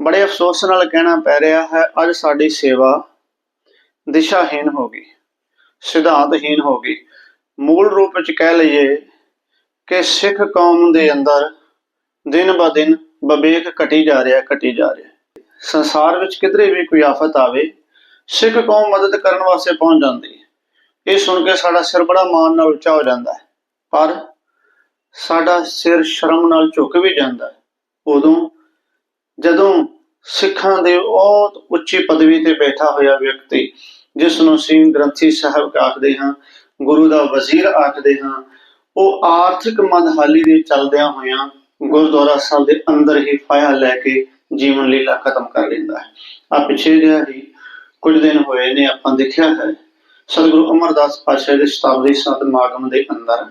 ਬੜੇ ਅਫਸੋਸ ਨਾਲ ਕਹਿਣਾ ਪੈ ਰਿਹਾ ਹੈ, ਅੱਜ ਸਾਡੀ ਸੇਵਾ ਦਿਸ਼ਾਹੀਨ ਹੋ ਗਈ ਸਿਧਾਂਤਹੀਨ ਹੋ ਗਈ। ਮੂਲ ਰੂਪ ਵਿੱਚ ਕਹਿ ਲਈਏ ਕਿ ਸਿੱਖ ਕੌਮ ਦੇ ਅੰਦਰ ਦਿਨ ਬ ਦਿਨ ਬਵੇਕ ਘਟੀ ਜਾ ਰਿਹਾ, ਘਟੀ ਜਾ ਰਿਹਾ। ਸੰਸਾਰ ਵਿੱਚ ਕਿਧਰੇ ਵੀ ਕੋਈ ਆਫਤ ਆਵੇ, ਸਿੱਖ ਕੌਮ ਮਦਦ ਕਰਨ ਵਾਸਤੇ ਪਹੁੰਚ ਜਾਂਦੀ ਹੈ। ਇਹ ਸੁਣ ਕੇ ਸਾਡਾ ਸਿਰ ਬੜਾ ਮਾਣ ਨਾਲ ਉੱਚਾ ਹੋ ਜਾਂਦਾ ਹੈ। ਪਰ ਸਾਡਾ ਸਿਰ ਸ਼ਰਮ ਨਾਲ ਝੁਕ ਵੀ ਜਾਂਦਾ ਹੈ। ਉਦੋਂ ਜਦੋਂ ਸਿੱਖਾਂ ਦੇ ਬਹੁਤ ਉੱਚੀ ਪਦਵੀ ਤੇ ਬੈਠਾ ਹੋਇਆ ਵਿਅਕਤੀ ਜਿਸ ਨੂੰ ਸਿੰਘ ਗ੍ਰੰਥੀ ਸਾਹਿਬ ਆਖਦੇ ਹਾਂ, ਗੁਰੂ ਦਾ ਵਜ਼ੀਰ ਆਖਦੇ ਹਾਂ, ਉਹ ਆਰਥਿਕ ਮੰਦਹਾਲੀ ਦੇ ਚੱਲਦਿਆਂ ਹੋਇਆਂ ਗੁਰਦੁਆਰਾ ਸਾਹਿਬ ਦੇ ਅੰਦਰ ਹੀ ਫਾਇਆ ਲੈ ਕੇ ਜੀਵਨ ਲੀਲਾ ਖਤਮ ਕਰ ਲੈਂਦਾ ਹੈ। ਆ ਪਿਛੇ ਜਿਹਾ ਹੀ ਕੁਝ ਦਿਨ ਹੋਏ ਨੇ ਆਪਾਂ ਦੇਖਿਆ ਹੈ, ਸਤਿਗੁਰੂ ਅਮਰਦਾਸ ਪਾਤਸ਼ਾਹ ਦੇ ਸ਼ਤਾਬਦੀ ਸਮਾਗਮ ਦੇ ਅੰਦਰ,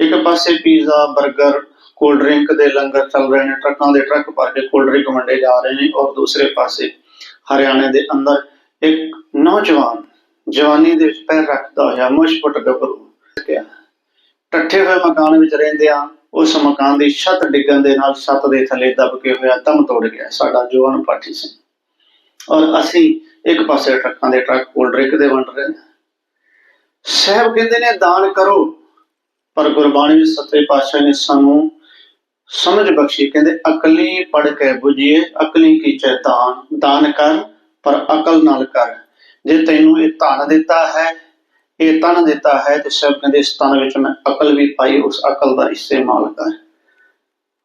ਇੱਕ ਪਾਸੇ ਪੀਜ਼ਾ 버ਗਰ ਕੋਲਡ ਡਰਿੰਕ ਦੇ ਲੰਗਰ ਚੱਲ ਰਹੇ ਨੇ, ਟਰੱਕਾਂ ਦੇ ਟਰੱਕ ਭਰ ਕੇ ਕੋਲਡ ਡਰਿੰਕ ਵੰਡੇ ਜਾ ਰਹੇ ਨੇ ਔਰ ਦੂਸਰੇ ਪਾਸੇ ਹਰਿਆਣੇ ਦੇ ਅੰਦਰ ਇੱਕ ਨੌਜਵਾਨ ਜਵਾਨੀ ਦੇ ਵਿੱਚ ਪੈਰ ਰੱਖਦਾ ਹੋਇਆ ਮੁਸ਼ਪਟ ਗੱਭਰੂ ਗਿਆ। ਟੱਠੇ ਹੋਏ ਮਕਾਨ ਵਿੱਚ ਰਹਿੰਦੇ ਆ, ਉਸ ਮਕਾਨ ਦੀ ਛੱਤ ਡਿੱਗਣ ਦੇ ਨਾਲ ਛੱਤ ਦੇ ਥੱਲੇ ਦਬ ਕੇ ਹੋਇਆ ਦਮ ਤੋੜ ਗਿਆ, ਸਾਡਾ ਜਵਾਨ ਪਾਠੀ ਸਿੰਘ ਔਰ ਅਸੀਂ ਇੱਕ ਪਾਸੇ ਟਰੱਕਾਂ ਦੇ ਟਰੱਕ ਕੋਲਡ ਡਰਿੰਕ ਦੇ ਵੰਡ ਰਹੇ ਹਾਂ। ਸਾਹਿਬ ਕਹਿੰਦੇ ਨੇ, ਦਾਨ ਕਰੋ, ਪਰ ਗੁਰਬਾਣੀ ਵਿੱਚ ਸੱਚੇ ਪਾਤਸ਼ਾਹ ਨੇ ਸਾਨੂੰ ਸਮਝ ਬਖਸ਼ੀ, ਕਹਿੰਦੇ, ਅਕਲੀ ਪੜ ਕੇ 부ਝੀਏ ਅਕਲੀ ਕੀ ਚੈਤਾਨ ਦਾਨ ਕਰ, ਪਰ ਅਕਲ ਨਾਲ ਕਰ। ਜੇ ਤੈਨੂੰ ਇਹ ਧਨ ਦਿੱਤਾ ਹੈ, ਇਹ ਤਨ ਦਿੱਤਾ ਹੈ, ਤੇ ਸਭ ਕਹਿੰਦੇ, ਇਸ ਤਨ ਵਿੱਚ ਮੈਂ ਅਕਲ ਵੀ ਪਾਈ, ਉਸ ਅਕਲ ਦਾ ਇਸਤੇਮਾਲ ਕਰ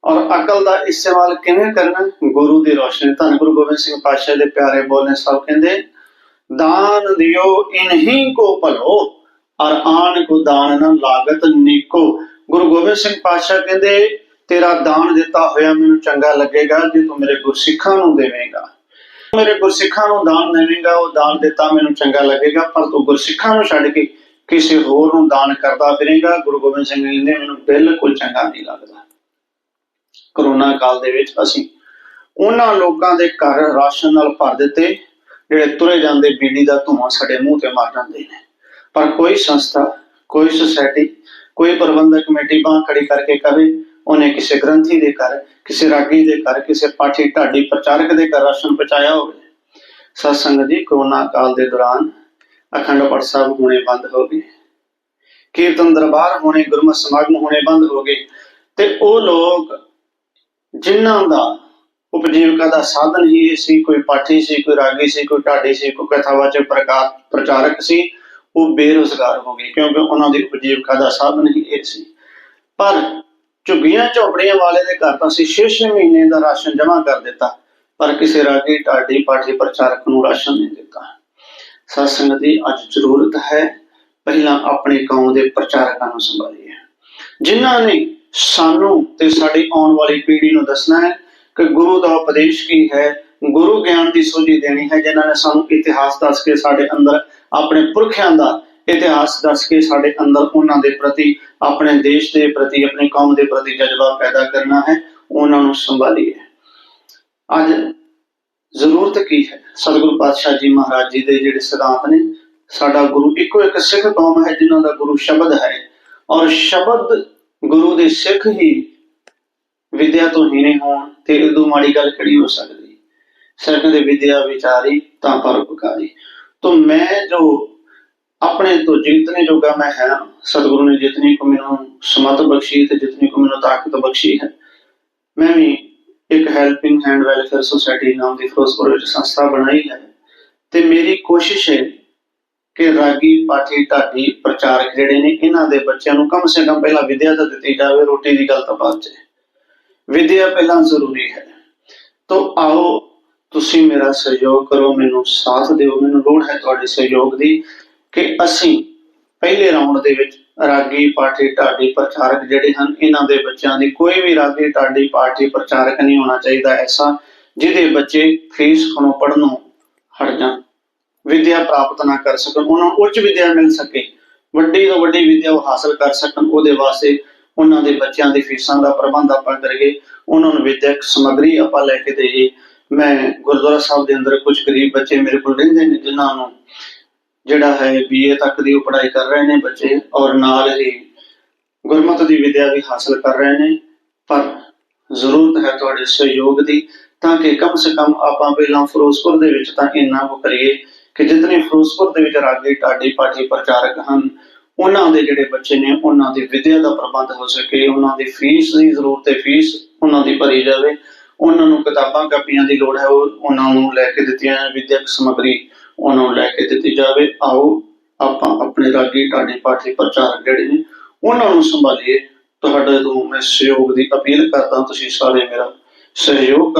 ਔਰ ਅਕਲ ਦਾ ਇਸਤੇਮਾਲ ਕਿਵੇਂ ਕਰਨਾ? ਗੁਰੂ ਦੀ ਰੋਸ਼ਨੀ। ਧੰਨ ਗੁਰੂ ਗੋਬਿੰਦ ਸਿੰਘ ਪਾਤਸ਼ਾਹ ਦੇ ਪਿਆਰੇ ਬੋਲੇ ਸਭ ਕਹਿੰਦੇ, ਦਾਨ ਦਿਓ ਇਨਹੀ ਕੋ ਭਲੋ ਔਰ ਆਣ ਕੋ ਦਾਨ ਨਾ ਲਾਗਤ ਨੀਕੋ। ਗੁਰੂ ਗੋਬਿੰਦ ਸਿੰਘ ਪਾਤਸ਼ਾਹ ਕਹਿੰਦੇ ਤੇਰਾ ਦਾਨ ਦਿੱਤਾ ਹੋਇਆ ਮੈਨੂੰ ਚੰਗਾ ਲੱਗੇਗਾ ਜੇ ਤੂੰ ਮੇਰੇ ਗੁਰਸਿੱਖਾਂ ਨੂੰ ਦੇਵੇਂਗਾ। ਮੇਰੇ ਗੁਰਸਿੱਖਾਂ ਨੂੰ ਦਾਨ ਦੇਵੇਂਗਾ, ਉਹ ਦਾਨ ਦਿੱਤਾ ਮੈਨੂੰ ਚੰਗਾ ਲੱਗੇਗਾ, ਪਰ ਤੂੰ ਗੁਰਸਿੱਖਾਂ ਨੂੰ ਛੱਡ ਕੇ ਕਿਸੇ ਹੋਰ ਨੂੰ ਦਾਨ ਕਰਦਾ ਫਿਰੇਗਾ। ਗੁਰੂ ਗੋਬਿੰਦ ਸਿੰਘ ਜੀ ਨੇ ਮੈਨੂੰ ਬਿਲਕੁਲ ਚੰਗਾ ਨਹੀਂ ਲੱਗਦਾ। ਕਰੋਨਾ ਕਾਲ ਦੇ ਵਿੱਚ ਅਸੀਂ ਉਹਨਾਂ ਲੋਕਾਂ ਦੇ ਘਰ ਰਾਸ਼ਨ ਨਾਲ ਭਰ ਦਿੱਤੇ, ਜਿਹੜੇ ਤੁਰੇ ਜਾਂਦੇ ਬੀੜੀ ਦਾ ਧੂਆਂ ਸਾਡੇ ਮੂੰਹ ਤੇ ਮਾਰ ਜਾਂਦੇ ਨੇ। ਪਰ ਕੋਈ ਸੰਸਥਾ, ਕੋਈ ਸੁਸਾਇਟੀ ਕੋਈ ਪ੍ਰਬੰਧਕ ਕਮੇਟੀ ਬਾਂਹ ਖੜੀ ਕਰਕੇ ਕਵੇ ਉਹਨੇ ਕਿਸੇ ਗ੍ਰੰਥੀ ਦੇ ਘਰ, ਕਿਸੇ ਰਾਗੀ ਦੇ ਘਰ, ਕਿਸੇ ਪਾਠੀ ਢਾਡੀ ਪ੍ਰਚਾਰਕ ਦੇ ਘਰ ਰਾਸ਼ਨ ਪਹੁੰਚਾਇਆ ਹੋਵੇ। ਸਤ ਸੰਗਤ ਜੀ, ਕਰੋਨਾ ਕਾਲ ਦੇ ਦੌਰਾਨ ਅਖੰਡ ਪਾਠ ਸਾਹਿਬ ਹੋਣੇ ਬੰਦ ਹੋ ਗਏ। ਕੀਰਤਨ ਦਰਬਾਰ ਹੋਣੇ, ਗੁਰਮਤਿ ਸਮਾਗਮ ਹੋਣੇ ਬੰਦ ਹੋ ਗਏ। ਤੇ ਉਹ ਲੋਕ ਜਿਨ੍ਹਾਂ ਦਾ ਉਪਜੀਵਕਾ ਦਾ ਸਾਧਨ ਹੀ ਇਹ ਸੀ, ਕੋਈ ਪਾਠੀ ਸੀ, ਕੋਈ ਰਾਗੀ ਸੀ, ਕੋਈ ਢਾਡੀ ਸੀ, ਕੋਈ ਕਥਾਵਾਚਕ ਪ੍ਰਕਾਰ, ਪ੍ਰਚਾਰਕ ਸੀ, ਉਹ ਬੇਰੁਜ਼ਗਾਰ ਹੋ ਗਏ, ਕਿਉਂਕਿ ਉਹਨਾਂ ਦੀ ਉਪਜੀਵਕਾ ਦਾ ਸਾਧਨ ਹੀ ਇਹ ਸੀ। ਪਰ ਝੁੱਗੀਆਂ ਝੋਪੜੀਆਂ ਵਾਲੇ ਦੇ ਘਰ ਤਾਂ ਅਸੀਂ 6-6 ਮਹੀਨੇ ਦਾ ਰਾਸ਼ਨ ਜਮ੍ਹਾਂ ਕਰ ਦਿੱਤਾ, ਪਰ ਕਿਸੇ ਰਾਗੀ ਢਾਡੀ ਪਾਠੀ ਪ੍ਰਚਾਰਕ ਨੂੰ ਰਾਸ਼ਨ ਨਹੀਂ ਦਿੱਤਾ। ਸਤ ਦੀ ਅੱਜ ਜ਼ਰੂਰਤ ਹੈ, ਪਹਿਲਾਂ ਆਪਣੇ ਕੌਮ ਦੇ ਪ੍ਰਚਾਰਕਾਂ ਨੂੰ ਸੰਭਾਲੀਏ। ਜਿਨ੍ਹਾਂ ਨੇ ਸਾਨੂੰ ਤੇ ਸਾਡੀ ਆਉਣ ਵਾਲੀ ਪੀੜ੍ਹੀ ਨੂੰ ਦੱਸਣਾ ਹੈ ਕਿ ਗੁਰੂ ਦਾ ਉਪਦੇਸ਼ ਕੀ ਹੈ, ਗੁਰੂ ਗਿਆਨ ਦੀ ਸੋਝੀ ਦੇਣੀ ਹੈ, ਜਿਨ੍ਹਾਂ ਨੇ ਸਾਨੂੰ ਇਤਿਹਾਸ ਦੱਸ ਕੇ ਸਾਡੇ ਅੰਦਰ ਆਪਣੇ ਪੁਰਖਿਆਂ ਦਾ ਇਤਿਹਾਸ ਦੱਸ ਕੇ ਸਾਡੇ ਅੰਦਰ ਉਹਨਾਂ ਦੇ ਪ੍ਰਤੀ, ਆਪਣੇ ਦੇਸ਼ ਦੇ ਪ੍ਰਤੀ, ਆਪਣੀ ਕੌਮ ਦੇ ਪ੍ਰਤੀ ਜਜ਼ਬਾ ਪੈਦਾ ਕਰਨਾ ਹੈ, ਉਹਨਾਂ ਨੂੰ ਸੰਭਾਲੀਏ। ਅੱਜ ਜ਼ਰੂਰਤ ਕੀ ਹੈ? ਸਤਿਗੁਰੂ ਪਾਤਸ਼ਾਹ ਜੀ ਮਹਾਰਾਜ ਜੀ ਦੇ ਜਿਹੜੇ ਸਿਧਾਂਤ ਨੇ, ਸਾਡਾ ਗੁਰੂ ਇੱਕੋ ਇੱਕ ਸਿੱਖ ਕੌਮ ਹੈ ਜਿਨ੍ਹਾਂ ਦਾ ਗੁਰੂ ਸ਼ਬਦ ਹੈ। ਔਰ ਸ਼ਬਦ ਗੁਰੂ ਦੇ ਸਿੱਖ ਹੀ ਵਿਦਿਆ ਤੋਂ ਹੀਣੇ ਹੋਣ ਤੇ ਇਦੋਂ ਮਾੜੀ ਗੱਲ ਕਿਹੜੀ ਹੋ ਸਕਦੀ? ਸਿੱਖ ਦੇ ਵਿਦਿਆ ਵਿਚਾਰੀ ਤਾਂ ਪਰਉਪਕਾਰੀ। ਤੋਂ ਮੈਂ ਜੋ अपने तो जितने जोगा मैं है सतगुरु ने जितनी को मैनू समत बख्शी ते जितनी को मैनू ताकत बख्शी है मैं भी एक हेल्पिंग हैंड वेलफेयर सोसाइटी नाम ਦੀ ਫਿਰੋਜ਼ਪੁਰ ਵਿੱਚ ਸੰਸਥਾ ਬਣਾਈ ਹੈ ਤੇ ਮੇਰੀ ਕੋਸ਼ਿਸ਼ ਹੈ ਕਿ ਰਾਗੀ ਪਾਠੀ ਢਾਡੀ ਪ੍ਰਚਾਰਕ ਜਿਹੜੇ ਨੇ ਇਹਨਾਂ ਦੇ ਬੱਚਿਆਂ ਨੂੰ ਕਮ ਸੇ ਕਮ ਪਹਿਲਾਂ ਵਿਦਿਆ ਤਾਂ ਦਿੱਤੀ ਜਾਵੇ ਰੋਟੀ ਦੀ ਗੱਲ ਤਾਂ ਬਾਅਦ 'ਚ ਹੈ। ਵਿਦਿਆ ਪਹਿਲਾਂ ਜ਼ਰੂਰੀ ਹੈ ਤੋਂ ਆਓ ਤੁਸੀਂ ਮੇਰਾ ਸਹਿਯੋਗ ਕਰੋ ਮੈਨੂੰ ਸਾਥ ਦਿਓ ਮੈਨੂੰ ਲੋੜ ਹੈ ਤੁਹਾਡੇ ਸਹਿਯੋਗ ਦੀ ਕਿ ਅਸੀਂ ਪਹਿਲੇ ਰਾਉਂਡ ਦੇ ਵਿੱਚ ਰਾਗੀ ਪਾਠੀ ਢਾਡੀ ਪ੍ਰਚਾਰਕ ਜਿਹੜੇ ਹਨ, ਇਹਨਾਂ ਦੇ ਬੱਚਿਆਂ ਦੀ ਕੋਈ ਵੀ ਰਾਗੀ ਢਾਡੀ ਪਾਠੀ ਪ੍ਰਚਾਰਕ ਨਹੀਂ ਹੋਣਾ ਚਾਹੀਦਾ ਐਸਾ, ਜਿਹਦੇ ਬੱਚੇ ਫੀਸ ਖਣੋ ਪੜਨੋਂ ਹਟ ਜਾਣ, ਵਿਦਿਆ ਪ੍ਰਾਪਤ ਨਾ ਕਰ ਸਕਣ, ਉਹਨਾਂ ਨੂੰ ਉੱਚ ਵਿਦਿਆ ਮਿਲ ਸਕੇ, ਵੱਡੀ ਤੋਂ ਵੱਡੀ ਵਿਦਿਆ ਉਹ ਹਾਸਲ ਕਰ ਸਕਣ, ਉਹਦੇ ਵਾਸਤੇ ਉਹਨਾਂ ਦੇ ਬੱਚਿਆਂ ਦੀ ਫੀਸਾਂ ਦਾ ਪ੍ਰਬੰਧ ਆਪਾਂ ਕਰੀਏ, ਉਹਨਾਂ ਨੂੰ ਵਿਦਿਅਕ ਸਮੱਗਰੀ ਆਪਾਂ ਲੈ ਕੇ ਦੇਈਏ। ਮੈਂ ਗੁਰਦੁਆਰਾ ਸਾਹਿਬ ਦੇ ਅੰਦਰ ਕੁਝ ਗਰੀਬ ਬੱਚੇ ਮੇਰੇ ਕੋਲ ਰਹਿੰਦੇ ਨੇ, ਜਿਨ੍ਹਾਂ ਨੂੰ ਜਿਹੜਾ ਹੈ ਬੀਏ ਤੱਕ ਦੀ ਉਹ ਪੜ੍ਹਾਈ ਕਰ ਰਹੇ ਨੇ ਬੱਚੇ ਔਰ ਨਾਲ ਹੀ ਗੁਰਮਤਿ ਦੀ ਵਿਦਿਆ ਵੀ ਹਾਸਲ ਕਰ ਰਹੇ ਨੇ ਪਰ ਜ਼ਰੂਰਤ ਹੈ ਤੁਹਾਡੇ ਸਹਿਯੋਗ ਦੀ ਤਾਂ ਕਿ ਕਮ ਸੇ ਕਮ ਆਪਾਂ ਪਹਿਲਾਂ ਫਿਰੋਜ਼ਪੁਰ ਦੇ ਵਿੱਚ ਤਾਂ ਇੰਨਾ ਕੁ ਕਰੀਏ ਕਿ ਜਿਤਨੇ ਫਿਰੋਜ਼ਪੁਰ ਦੇ ਵਿੱਚ ਰਾਗੀ ਢਾਡੀ ਪਾਠੀ ਪ੍ਰਚਾਰਕ ਹਨ ਉਹਨਾਂ ਦੇ ਜਿਹੜੇ ਬੱਚੇ ਨੇ ਉਹਨਾਂ ਦੀ ਵਿੱਦਿਆ ਦਾ ਪ੍ਰਬੰਧ ਹੋ ਸਕੇ ਉਹਨਾਂ ਦੀ ਫੀਸ ਦੀ ਜ਼ਰੂਰਤ ਹੈ ਫੀਸ ਉਹਨਾਂ ਦੀ ਭਰੀ ਜਾਵੇ ਉਹਨਾਂ ਨੂੰ ਕਿਤਾਬਾਂ ਕਾਪੀਆਂ ਦੀ ਲੋੜ ਹੈ ਉਹ ਉਹਨਾਂ ਨੂੰ ਲੈ ਕੇ ਦਿੱਤੀਆਂ ਜਾਣ, ਵਿੱਦਿਅਕ ਸਮੱਗਰੀ ਉਹਨਾਂ ਨੂੰ ਲੈ ਕੇ ਦਿੱਤੀ ਜਾਵੇ। ਆਓ, ਆਪਾਂ ਆਪਣੇ ਰਾਗੀ ਢਾਡੀ ਪਾਠੀ ਪ੍ਰਚਾਰਕ ਜਿਹੜੇ ਨੇ, ਉਹਨਾਂ ਨੂੰ ਸੰਭਾਲੀਏ। ਤੁਹਾਡੇ ਤੋਂ ਮੈਂ ਸਹਿਯੋਗ ਦੀ ਅਪੀਲ ਕਰਦਾ, ਤੁਸੀਂ ਸਾਰੇ ਮੇਰਾ ਸਹਿਯੋਗ